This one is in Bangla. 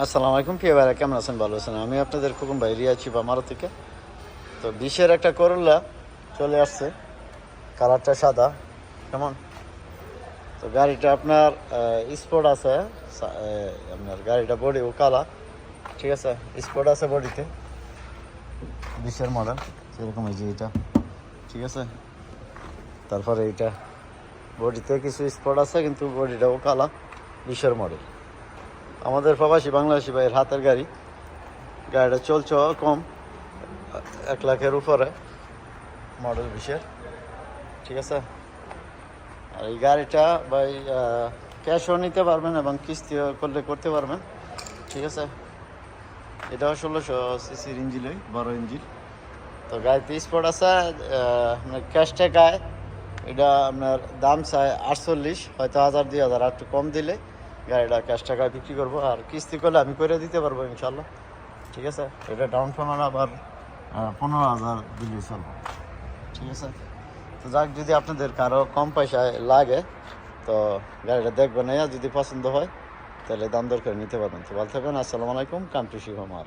আসসালামু আলাইকুম প্রিয় ভাইরা, কেমন আছেন? ভালো আছেন? আমি আপনাদের খুকুম ভাই রিয়াছি বা মারো থেকে। তো বিশের একটা করল্লা চলে আসছে, কালারটা সাদা, কেমন? তো গাড়িটা আপনার স্পোর্ট আছে আপনার গাড়িটা বডি ও কালা, ঠিক আছে? স্পোর্ট আছে বডিতে বিশের মডেল সেরকম এই যে এটা, ঠিক আছে? তারপরে এইটা বডিতে কিছু স্পট আছে, কিন্তু বডিটাও কালা বিশের মডেল আমাদের প্রবাসী বাংলাদেশি ভাইয়ের হাতের গাড়ি। গাড়িটা চলছে কম, এক লাখের উপরে মডেল বিশের। ঠিক আছে? আর এই গাড়িটা ভাই ক্যাশও নিতে পারবেন এবং কিস্তি করলে করতে পারবেন। ঠিক আছে? এটাও ষোলোশো সিসির ইঞ্জিল ওই বড় ইঞ্জিল তো গাড়িতে স্পট আছে আপনার ক্যাশ টাকায়। এটা আপনার দাম চাই আটচল্লিশ, হয়তো হাজার, দুই হাজার আর একটু কম দিলে। গাড়িটা ক্যাশ টাকা বিক্রি করব আর কিস্তি করলে আমি করে দিতে পারব ইনশাল্লাহ। ঠিক আছে? এটা ডাউন পেমেন্ট আবার পনেরো হাজার দিলে চলবো। ঠিক আছে? তো যাক, যদি আপনাদের কারও কম পয়সায় লাগে, তো গাড়িটা দেখবেন যদি পছন্দ হয়, তাহলে দাম দর করে নিতে পারবেন। তো ভালো থাকবেন, আসসালামু আলাইকুম কান্ট্রি শিখ আমার